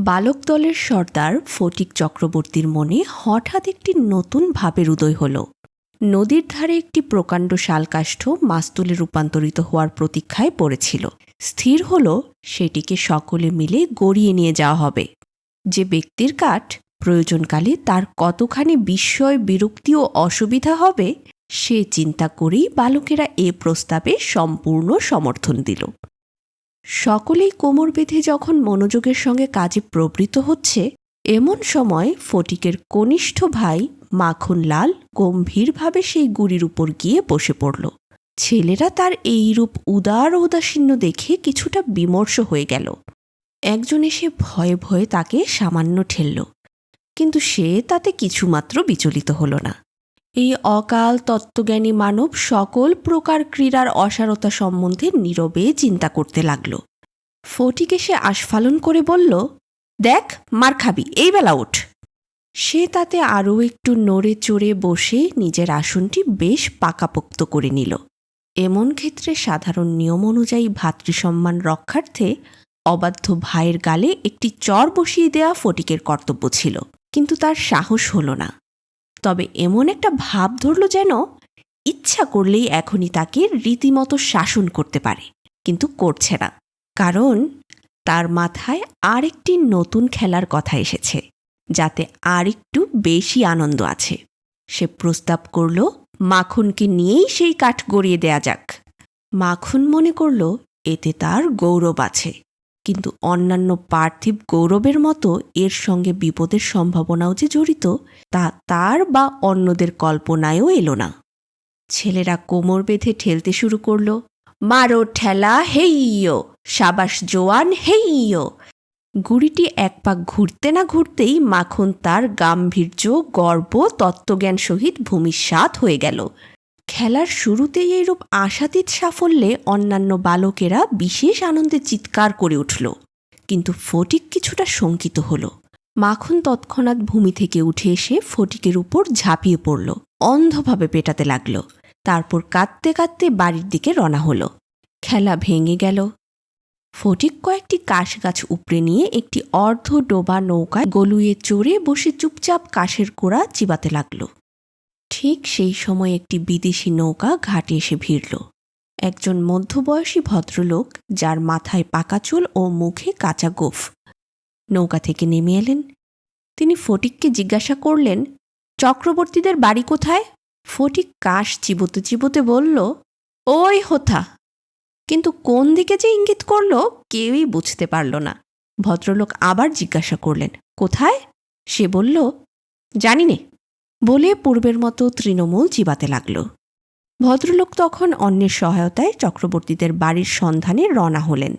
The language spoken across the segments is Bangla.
বালক দলের সর্দার ফটিক চক্রবর্তীর মনে হঠাৎ একটি নতুন ভাবের উদয় হল। নদীর ধারে একটি প্রকাণ্ড শালকাষ্ঠ মাস্তুলে রূপান্তরিত হওয়ার প্রতীক্ষায় পড়েছিল। স্থির হল, সেটিকে সকলে মিলে গড়িয়ে নিয়ে যাওয়া হবে। যে ব্যক্তির কাঠ প্রয়োজনকালে তার কতখানি বিস্ময়, বিরক্তি ও অসুবিধা হবে, সে চিন্তা করেই বালকেরা এ প্রস্তাবে সম্পূর্ণ সমর্থন দিল। সকলেই কোমর বেঁধে যখন মনোযোগের সঙ্গে কাজে প্রবৃত্ত হচ্ছে, এমন সময় ফটিকের কনিষ্ঠ ভাই মাখনলাল গম্ভীরভাবে সেই গুড়ির উপর গিয়ে বসে পড়ল। ছেলেরা তার এইরূপ উদার উদাসীন্য দেখে কিছুটা বিমর্ষ হয়ে গেল। একজন এসে ভয়ে ভয়ে তাকে সামান্য ঠেলল, কিন্তু সে তাতে কিছুমাত্র বিচলিত হল না। এই অকাল তত্ত্বজ্ঞানী মানব সকল প্রকার ক্রীড়ার অসারতা সম্বন্ধে নীরবে চিন্তা করতে লাগল। ফটিকে সে আস্ফালন করে বলল, দেখ, মার খাবি, এই বেলা ওঠ। সে তাতে আরও একটু নড়ে চড়ে বসে নিজের আসনটি বেশ পাকাপোক্ত করে নিল। এমন ক্ষেত্রে সাধারণ নিয়ম অনুযায়ী ভাতৃসম্মান রক্ষার্থে অবাধ্য ভাইয়ের গালে একটি চর বসিয়ে দেয়া ফটিকের কর্তব্য ছিল, কিন্তু তার সাহস হল না। তবে এমন একটা ভাব ধরল যেন ইচ্ছা করলেই এখনই তাকে রীতিমতো শাসন করতে পারে, কিন্তু করছে না। কারণ তার মাথায় আরেকটি নতুন খেলার কথা এসেছে, যাতে আর একটু বেশি আনন্দ আছে। সে প্রস্তাব করল, মাখনকে নিয়েই সেই কাঠ গড়িয়ে দেয়া যাক। মাখন মনে করল, এতে তার গৌরব আছে। কিন্তু অন্যান্য পার্থিব গৌরবের মতো এর সঙ্গে বিপদের সম্ভাবনাও যে জড়িত, তা তার বা অন্যদের কল্পনায়ও এলো না। ছেলেরা কোমর বেঁধে ঠেলতে শুরু করল, মারো ঠেলা হেইয়ো, সাবাস জোয়ান হেইয়ো। গুড়িটি এক পাক ঘুরতে না ঘুরতেই মাখন তার গাম্ভীর্য, গর্ব, তত্ত্বজ্ঞান সহিত ভূমিসাৎ হয়ে গেল। খেলার শুরুতেই এইরূপ আশাতীত সাফল্যে অন্যান্য বালকেরা বিশেষ আনন্দে চিৎকার করে উঠল। কিন্তু ফটিক কিছুটা শঙ্কিত হল। মাখন তৎক্ষণাৎ ভূমি থেকে উঠে এসে ফটিকের উপর ঝাঁপিয়ে পড়ল। অন্ধভাবে পেটাতে লাগল। তারপর কাঁদতে কাঁদতে বাড়ির দিকে রওনা হলো। খেলা ভেঙে গেল। ফটিক কয়েকটি কাশ গাছ উপড়ে নিয়ে একটি অর্ধ ডোবা নৌকায় গলুয়ে চড়ে বসে চুপচাপ কাশের কোড়া চিবাতে লাগল। ঠিক সেই সময় একটি বিদেশি নৌকা ঘাটে এসে ভিড়ল। একজন মধ্যবয়সী ভদ্রলোক, যার মাথায় পাকা চুল ও মুখে কাঁচা গোফ। নৌকা থেকে নেমে এলেন। তিনি ফটিককে জিজ্ঞাসা করলেন, চক্রবর্তীদের বাড়ি কোথায়? ফটিক কাশ চিবোতে চিবোতে বলল, ওই হোথা। কিন্তু কোন দিকে যে ইঙ্গিত করল কেউই বুঝতে পারল না। ভদ্রলোক আবার জিজ্ঞাসা করলেন, কোথায়? সে বলল, জানি নে। বলে পূর্বের মতো তৃণমূল চিবাতে লাগল। ভদ্রলোক তখন অন্যের সহায়তায় চক্রবর্তীদের বাড়ির সন্ধানে রওনা হলেন।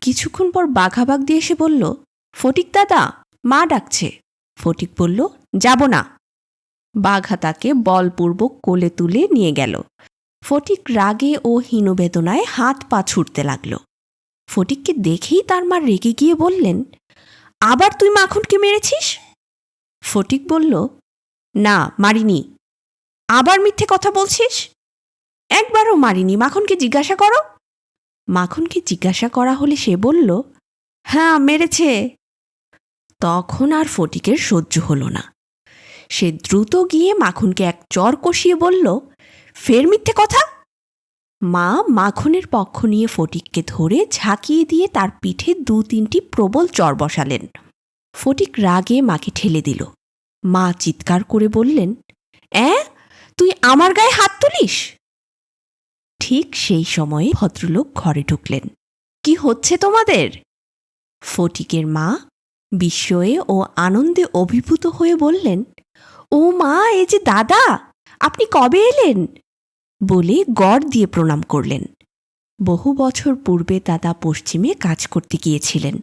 কিছুক্ষণ পর বাঘাবাগ দিয়ে এসে বলল, ফটিক দাদা, মা ডাকছে। ফটিক বলল, যাব না। বাঘা তাকে বলপূর্বক কোলে তুলে নিয়ে গেল। ফটিক রাগে ও হীনবেদনায় হাত পা ছুটতে লাগল। ফটিককে দেখেই তার মা রেগে গিয়ে বললেন, আবার তুই মাখনকে মেরেছিস? ফটিক বলল না, মারিনি। আবার মিথ্যে কথা বলছিস? একবারও মারিনি, মাখনকে জিজ্ঞাসা করো। মাখনকে জিজ্ঞাসা করা হলে সে বলল হ্যাঁ মেরেছে। তখন আর ফটিকের সহ্য হল না। সে দ্রুত গিয়ে মাখনকে এক চর কষিয়ে বলল, ফের মিথ্যে কথা? মা মাখনের পক্ষ নিয়ে ফটিককে ধরে ঝাঁকিয়ে দিয়ে তার পিঠে দু তিনটি প্রবল চর বসালেন। ফটিক রাগে মাকে ঠেলে দিল। মা চিৎকার করে বললেন, অ্যাঁ, তুই আমার গায়ে হাত তুলিস? ঠিক সেই সময়ে ভদ্রলোক ঘরে ঢুকলেন। কি হচ্ছে তোমাদের? ফটিকের মা বিস্ময়ে ও আনন্দে অভিভূত হয়ে বললেন, ও মা এ যে দাদা, আপনি কবে এলেন? বলে গড় দিয়ে প্রণাম করলেন। বহু বছর পূর্বে দাদা পশ্চিমে কাজ করতে গিয়েছিলেন।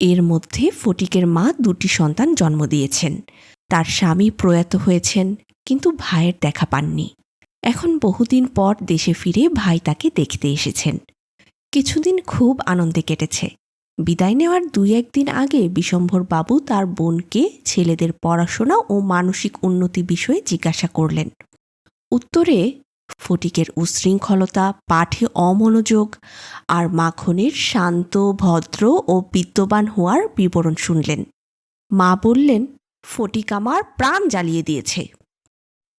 এর মধ্যে ফটিকের মা দুটি সন্তান জন্ম দিয়েছেন। তার স্বামী প্রয়াত হয়েছেন, কিন্তু ভাইয়ের দেখা পাননি। এখন বহুদিন পর দেশে ফিরে ভাই তাকে দেখতে এসেছেন। কিছুদিন খুব আনন্দে কেটেছে। বিদায় নেওয়ার দুই একদিন আগে বিশম্ভর বাবু তার বোনকে, ছেলেদের পড়াশোনা ও মানসিক উন্নতি বিষয়ে জিজ্ঞাসা করলেন। উত্তরে, ফটিকের উশৃঙ্খলতা, পাঠে অমনোযোগ আর মাখনের শান্ত, ভদ্র ও বিদ্যবান হওয়ার বিবরণ শুনলেন। মা বললেন ফটিক আমার প্রাণ জ্বালিয়ে দিয়েছে।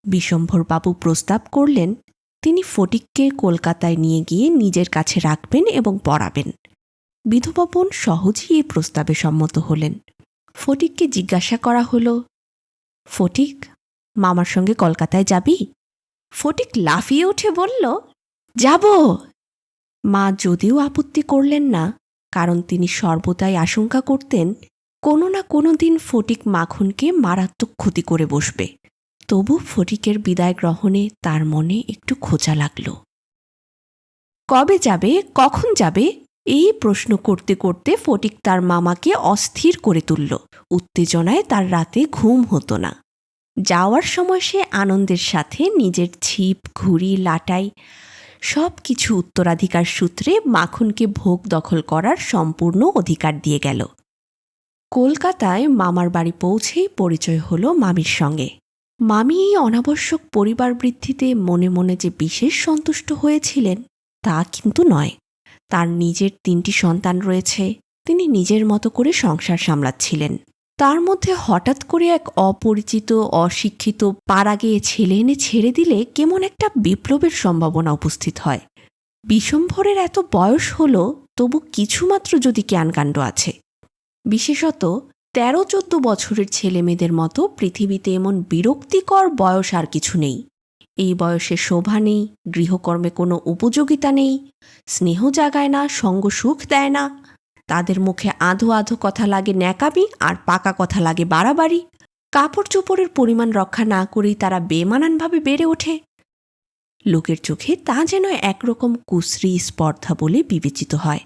বিশম্ভরবাবু প্রস্তাব করলেন, তিনি ফটিককে কলকাতায় নিয়ে গিয়ে নিজের কাছে রাখবেন এবং পড়াবেন। বিধবা বোন সহজেই এই প্রস্তাবে সম্মত হলেন। ফটিককে জিজ্ঞাসা করা হলো, ফটিক, মামার সঙ্গে কলকাতায় যাবি? ফটিক লাফিয়ে উঠে বলল, যাব। মা যদিও আপত্তি করলেন না, কারণ তিনি সর্বদাই আশঙ্কা করতেন কোনো না কোনো দিন ফটিক মাখনকে মারাত্মক ক্ষতি করে বসবে। তবু ফটিকের বিদায় গ্রহণে তার মনে একটু খোঁচা লাগল। কবে যাবে, কখন যাবে, এই প্রশ্ন করতে করতে ফটিক তার মামাকে অস্থির করে তুলল। উত্তেজনায় তার রাতে ঘুম হতো না। যাওয়ার সময় সে আনন্দের সাথে নিজের ছিপ, ঘুড়ি, লাটাই সব কিছু উত্তরাধিকার সূত্রে মাখনকে ভোগ দখল করার সম্পূর্ণ অধিকার দিয়ে গেল। কলকাতায় মামার বাড়ি পৌঁছেই পরিচয় হলো মামির সঙ্গে। মামি এই অনাবশ্যক পরিবার বৃদ্ধিতে মনে মনে যে বিশেষ সন্তুষ্ট হয়েছিলেন, তা কিন্তু নয়। তার নিজের তিনটি সন্তান রয়েছে, তিনি নিজের মতো করে সংসার সামলাচ্ছিলেন। তার মধ্যে হঠাৎ করে এক অপরিচিত, অশিক্ষিত, পাড়া ছেলে এনে ছেড়ে দিলে কেমন একটা বিপ্লবের সম্ভাবনা উপস্থিত হয়। বিশম্ভরের এত বয়স হলো, তবু কিছুমাত্র যদি জ্ঞানকাণ্ড আছে। বিশেষত তেরো চোদ্দ বছরের ছেলে মেয়েদের মতো পৃথিবীতে এমন বিরক্তিকর বয়স আর কিছু নেই। এই বয়সে শোভা নেই, গৃহকর্মে কোনো উপযোগিতা নেই, স্নেহ জাগায় না, সঙ্গ সুখ দেয় না। তাদের মুখে আধো আধো কথা লাগে ন্যাকামি আর পাকা কথা লাগে বাড়াবাড়ি। কাপড় চোপড়ের পরিমাণ রক্ষা না করেই তারা বেমানানভাবে বেড়ে ওঠে। লোকের চোখে তা যেন একরকম কুশ্রী স্পর্ধা বলে বিবেচিত হয়।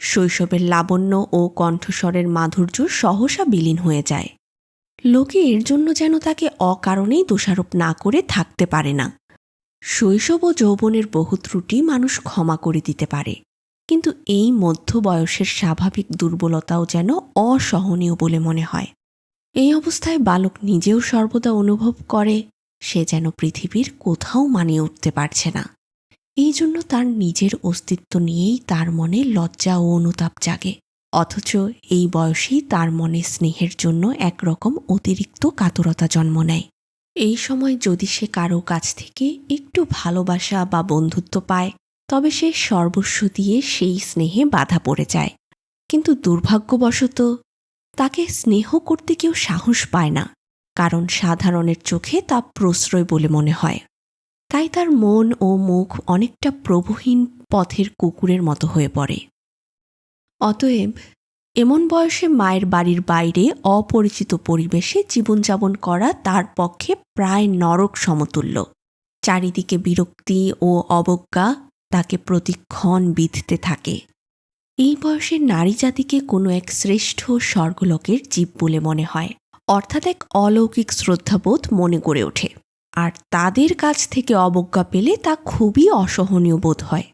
শৈশবের লাবণ্য ও কণ্ঠস্বরের মাধুর্য সহসা বিলীন হয়ে যায়। লোকে এর জন্য যেন তাকে অকারণেই দোষারোপ না করে থাকতে পারে না। শৈশব ও যৌবনের বহু ত্রুটি মানুষ ক্ষমা করে দিতে পারে। কিন্তু এই মধ্য বয়সের স্বাভাবিক দুর্বলতাও যেন অসহনীয় বলে মনে হয়। এই অবস্থায় বালক নিজেও সর্বদা অনুভব করে, সে যেন পৃথিবীর কোথাও মানিয়ে উঠতে পারছে না। এই জন্য তার নিজের অস্তিত্ব নিয়েই তার মনে লজ্জা ও অনুতাপ জাগে। অথচ এই বয়সেই তার মনে স্নেহের জন্য একরকম অতিরিক্ত কাতরতা জন্ম নেয়। এই সময় যদি সে কারও কাছ থেকে একটু ভালোবাসা বা বন্ধুত্ব পায়, তবে সে সর্বস্ব দিয়ে সেই স্নেহে বাধা পড়ে যায়। কিন্তু দুর্ভাগ্যবশত তাকে স্নেহ করতে কেউ সাহস পায় না, কারণ সাধারণের চোখে তা প্রশ্রয় বলে মনে হয়। তাই তার মন ও মুখ অনেকটা প্রভুহীন পথের কুকুরের মতো হয়ে পড়ে। অতএব এমন বয়সে মায়ের বাড়ির বাইরে অপরিচিত পরিবেশে জীবনযাপন করা তার পক্ষে প্রায় নরক সমতুল্য। চারিদিকে বিরক্তি ও অবজ্ঞা তাকে প্রতিক্ষণ বিধতে থাকে। এই বয়সের নারী জাতিকে কোনো এক শ্রেষ্ঠ স্বর্গলোকের জীব বলে মনে হয়, অর্থাৎ এক অলৌকিক শ্রদ্ধাবোধ মনে গড়ে ওঠে। আর তাদের কাছ থেকে অবজ্ঞা পেলে তা খুবই অসহনীয় বোধ হয়।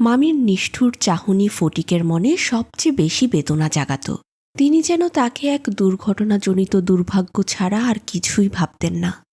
মামির নিষ্ঠুর চাহনি ফটিকের মনে সবচেয়ে বেশি বেদনা জাগাত। তিনি যেন তাকে এক দুর্ঘটনাজনিত দুর্ভাগ্য ছাড়া আর কিছুই ভাবতেন না।